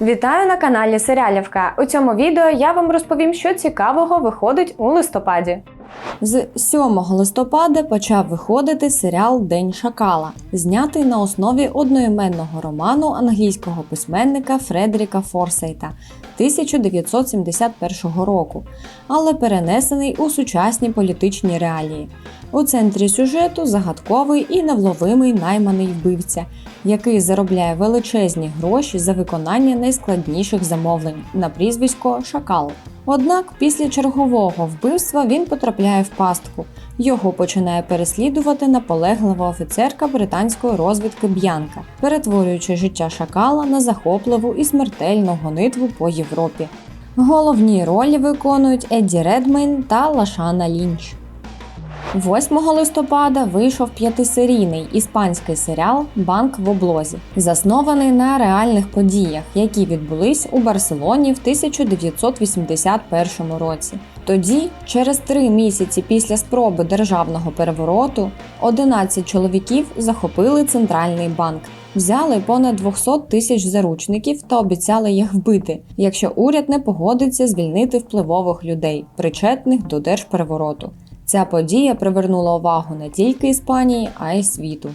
Вітаю на каналі Серіалівка. У цьому відео я вам розповім, що цікавого виходить у листопаді. З 7 листопада почав виходити серіал День Шакала, знятий на основі одноіменного роману англійського письменника Фредеріка Форсейта 1971 року, але перенесений у сучасні політичні реалії. У центрі сюжету загадковий і невловимий найманий вбивця, який заробляє величезні гроші за виконання найскладніших замовлень на прізвисько Шакал. Однак після чергового вбивства він потрапляє в пастку. Його починає переслідувати наполеглива офіцерка британської розвідки Б'янка, перетворюючи життя шакала на захопливу і смертельну гонитву по Європі. Головні ролі виконують Едді Редмейн та Лашана Лінч. 8 листопада вийшов п'ятисерійний іспанський серіал Банк в облозі, заснований на реальних подіях, які відбулись у Барселоні в 1981 році. Тоді, через три місяці після спроби державного перевороту, 11 чоловіків захопили центральний банк. Взяли понад 200 тисяч заручників та обіцяли їх вбити, якщо уряд не погодиться звільнити впливових людей, причетних до держперевороту. Ця подія привернула увагу не тільки Іспанії, а й світу.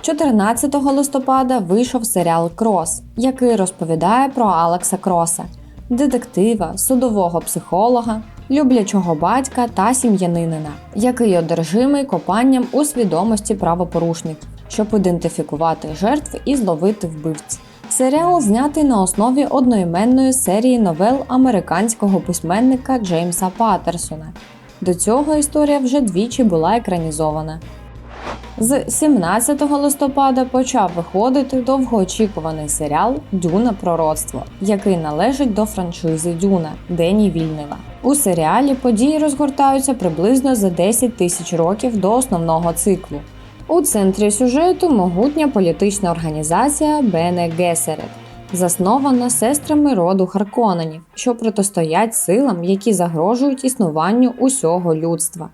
14 листопада вийшов серіал Крос, який розповідає про Алекса Кроса, детектива, судового психолога, люблячого батька та сім'янинина, який одержимий копанням у свідомості правопорушників, щоб ідентифікувати жертв і зловити вбивць. Серіал знятий на основі одноіменної серії новел американського письменника Джеймса Паттерсона. До цього історія вже двічі була екранізована. З 17 листопада почав виходити довгоочікуваний серіал Дюна Пророцтво, який належить до франшизи Дюна Дені Вільнева. У серіалі події розгортаються приблизно за 10 тисяч років до основного циклу. У центрі сюжету могутня політична організація Бене Гесерет, заснована сестрами роду Харконанів, що протистоять силам, які загрожують існуванню усього людства.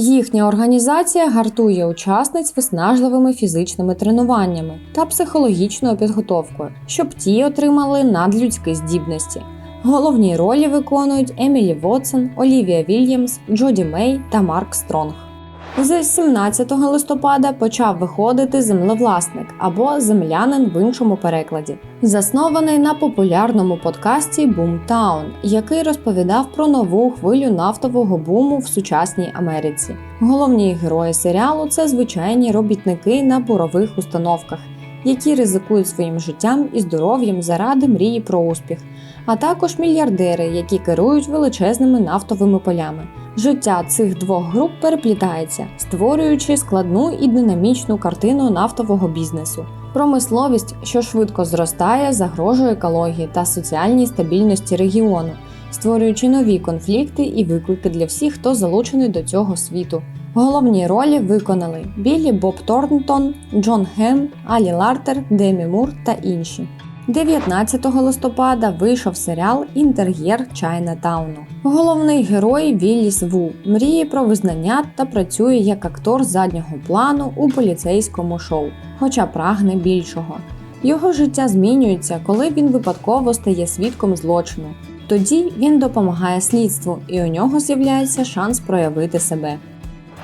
Їхня організація гартує учасниць виснажливими фізичними тренуваннями та психологічною підготовкою, щоб ті отримали надлюдські здібності. Головні ролі виконують Емілі Вотсон, Олівія Вільямс, Джоді Мей та Марк Стронг. З 17 листопада почав виходити землевласник або землянин в іншому перекладі, заснований на популярному подкасті Boomtown, який розповідав про нову хвилю нафтового буму в сучасній Америці. Головні герої серіалу це звичайні робітники на бурових установках, які ризикують своїм життям і здоров'ям заради мрії про успіх, а також мільярдери, які керують величезними нафтовими полями. Життя цих двох груп переплітається, створюючи складну і динамічну картину нафтового бізнесу. Промисловість, що швидко зростає, загрожує екології та соціальній стабільності регіону, створюючи нові конфлікти і виклики для всіх, хто залучений до цього світу. Головні ролі виконали Біллі Боб Торнтон, Джон Гем, Алі Лартер, Демі Мур та інші. 19 листопада вийшов серіал Інтер'єр Чайнатауну. Головний герой Вілліс Ву мріє про визнання та працює як актор заднього плану у поліцейському шоу, хоча прагне більшого. Його життя змінюється, коли він випадково стає свідком злочину. Тоді він допомагає слідству, і у нього з'являється шанс проявити себе.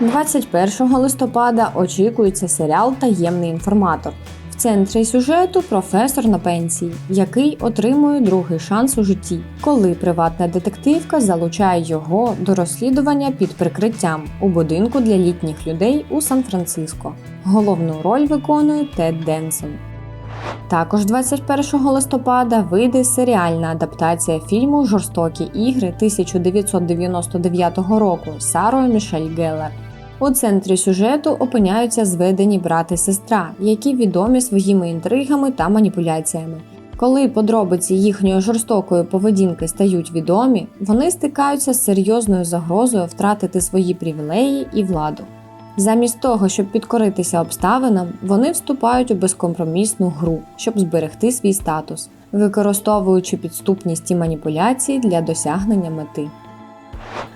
21 листопада очікується серіал Таємний інформатор. В центрі сюжету професор на пенсії, який отримує другий шанс у житті, коли приватна детективка залучає його до розслідування під прикриттям у будинку для літніх людей у Сан-Франциско. Головну роль виконує Тед Денсон. Також 21 листопада вийде серіальна адаптація фільму Жорстокі ігри 1999 року Сарою Мішель Геллер. У центрі сюжету опиняються зведені брат і сестра, які відомі своїми інтригами та маніпуляціями. Коли подробиці їхньої жорстокої поведінки стають відомі, вони стикаються з серйозною загрозою втратити свої привілеї і владу. Замість того, щоб підкоритися обставинам, вони вступають у безкомпромісну гру, щоб зберегти свій статус, використовуючи підступність і маніпуляції для досягнення мети.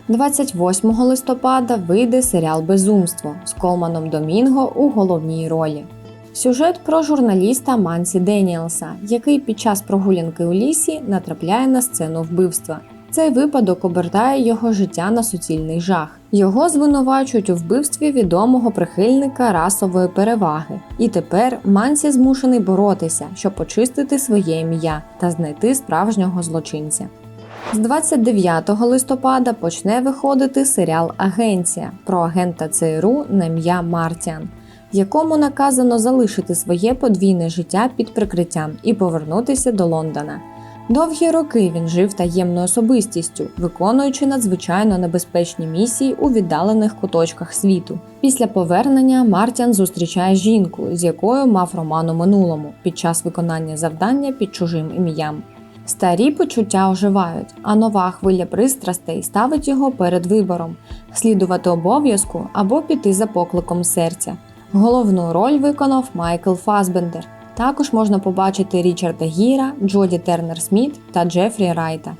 28 листопада вийде серіал Безумство з Колманом Домінго у головній ролі. Сюжет про журналіста Мансі Деніелса, який під час прогулянки у лісі натрапляє на сцену вбивства. Цей випадок обертає його життя на суцільний жах. Його звинувачують у вбивстві відомого прихильника расової переваги. І тепер Мансі змушений боротися, щоб очистити своє ім'я та знайти справжнього злочинця. З 29 листопада почне виходити серіал Агенція про агента ЦРУ на ім'я Мартіан, якому наказано залишити своє подвійне життя під прикриттям і повернутися до Лондона. Довгі роки він жив таємною особистістю, виконуючи надзвичайно небезпечні місії у віддалених куточках світу. Після повернення Мартіан зустрічає жінку, з якою мав роман у минулому під час виконання завдання під чужим ім'ям. Старі почуття оживають, а нова хвиля пристрастей ставить його перед вибором слідувати обов'язку або піти за покликом серця. Головну роль виконав Майкл Фасбендер. Також можна побачити Річарда Гіра, Джоді Тернер Сміт та Джефрі Райта.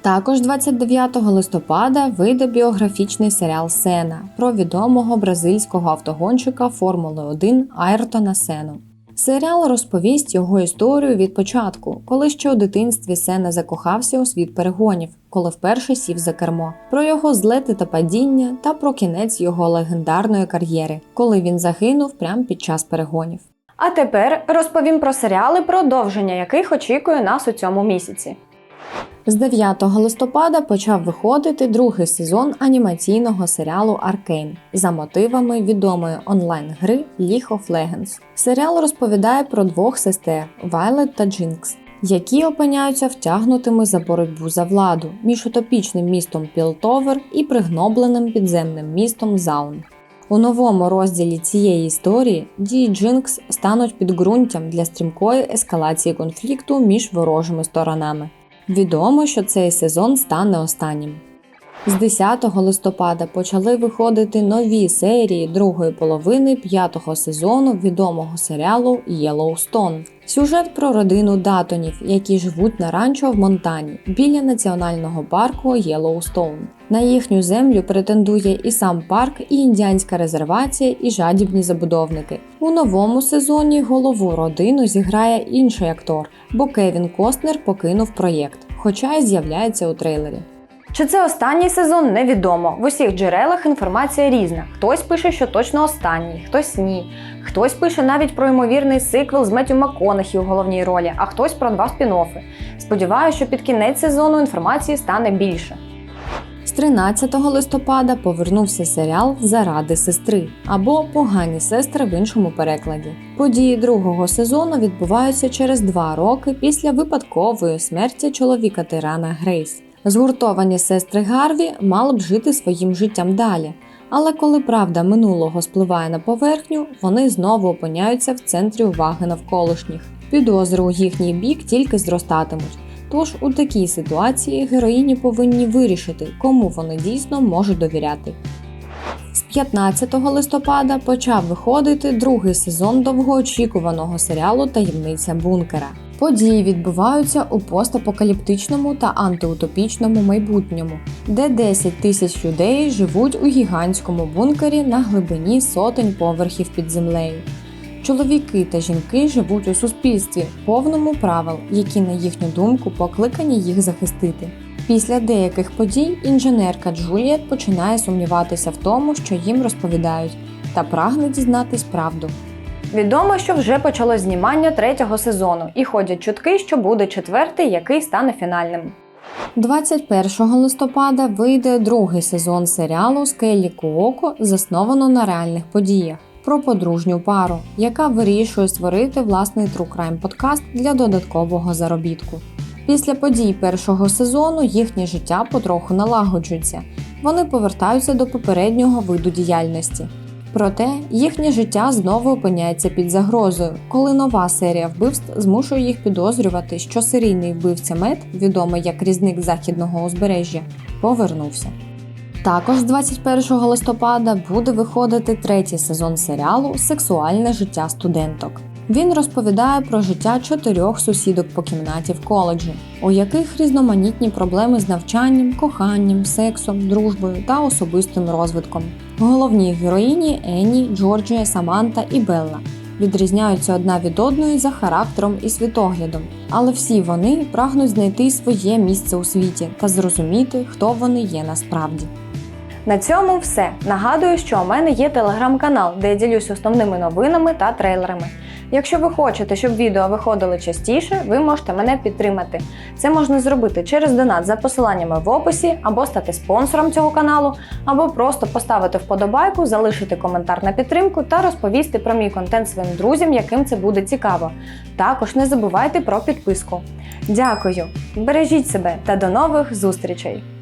Також 29 листопада вийде біографічний серіал Сена про відомого бразильського автогонщика Формули 1 Айртона Сену. Серіал розповість його історію від початку, коли ще у дитинстві Сена закохався у світ перегонів, коли вперше сів за кермо, про його злети та падіння та про кінець його легендарної кар'єри, коли він загинув прямо під час перегонів. А тепер розповім про серіали, продовження яких очікує нас у цьому місяці. З 9 листопада почав виходити другий сезон анімаційного серіалу Аркейн за мотивами відомої онлайн-гри League of Legends. Серіал розповідає про двох сестер Вайлет та Джинкс, які опиняються втягнутими за боротьбу за владу між утопічним містом Пілтовер і пригнобленим підземним містом Заун. У новому розділі цієї історії дії Джинкс стануть підґрунтям для стрімкої ескалації конфлікту між ворожими сторонами. Відомо, що цей сезон стане останнім. З 10 листопада почали виходити нові серії другої половини п'ятого сезону відомого серіалу Yellowstone. Сюжет про родину Датонів, які живуть на ранчо в Монтані біля національного парку Yellowstone. На їхню землю претендує і сам парк, і індіанська резервація, і жадібні забудовники. У новому сезоні голову родину зіграє інший актор, бо Кевін Костнер покинув проєкт, хоча й з'являється у трейлері. Чи це останній сезон, невідомо. В усіх джерелах інформація різна. Хтось пише, що точно останній, хтось ні. Хтось пише навіть про ймовірний сиквел з Меттю МакКонахі у головній ролі, а хтось про два спін-оффи. Сподіваюся, що під кінець сезону інформації стане більше. З 13 листопада повернувся серіал Заради сестри або Погані сестри в іншому перекладі. Події другого сезону відбуваються через два роки після випадкової смерті чоловіка тирана Грейс. Згуртовані сестри Гарві мали б жити своїм життям далі. Але коли правда минулого спливає на поверхню, вони знову опиняються в центрі уваги навколишніх. Підозри у їхній бік тільки зростатимуть. Тож у такій ситуації героїні повинні вирішити, кому вони дійсно можуть довіряти. З 15 листопада почав виходити другий сезон довгоочікуваного серіалу Таємниця бункера. Події відбуваються у постапокаліптичному та антиутопічному майбутньому, де 10 тисяч людей живуть у гігантському бункері на глибині сотень поверхів під землею. Чоловіки та жінки живуть у суспільстві, повному правил, які, на їхню думку, покликані їх захистити. Після деяких подій інженерка Джуліет починає сумніватися в тому, що їм розповідають, та прагне дізнатись правду. Відомо, що вже почалось знімання третього сезону, і ходять чутки, що буде четвертий, який стане фінальним. 21 листопада вийде другий сезон серіалу Скеллі Куоко, засновано на реальних подіях. Про подружню пару, яка вирішує створити власний True Crime подкаст для додаткового заробітку. Після подій першого сезону їхнє життя потроху налагоджується. Вони повертаються до попереднього виду діяльності. Проте їхнє життя знову опиняється під загрозою, коли нова серія вбивств змушує їх підозрювати, що серійний вбивця Мед, відомий як різник західного узбережжя, повернувся. Також з 21 листопада буде виходити третій сезон серіалу Сексуальне життя студенток. Він розповідає про життя чотирьох сусідок по кімнаті в коледжі, у яких різноманітні проблеми з навчанням, коханням, сексом, дружбою та особистим розвитком. Головні героїні Енні, Джорджія, Саманта і Белла. відрізняються одна від одної за характером і світоглядом, але всі вони прагнуть знайти своє місце у світі та зрозуміти, хто вони є насправді. На цьому все. Нагадую, що у мене є телеграм-канал, де я ділюсь основними новинами та трейлерами. Якщо ви хочете, щоб відео виходили частіше, ви можете мене підтримати. Це можна зробити через донат за посиланнями в описі, або стати спонсором цього каналу, або просто поставити вподобайку, залишити коментар на підтримку та розповісти про мій контент своїм друзям, яким це буде цікаво. Також не забувайте про підписку. Дякую! Бережіть себе та до нових зустрічей!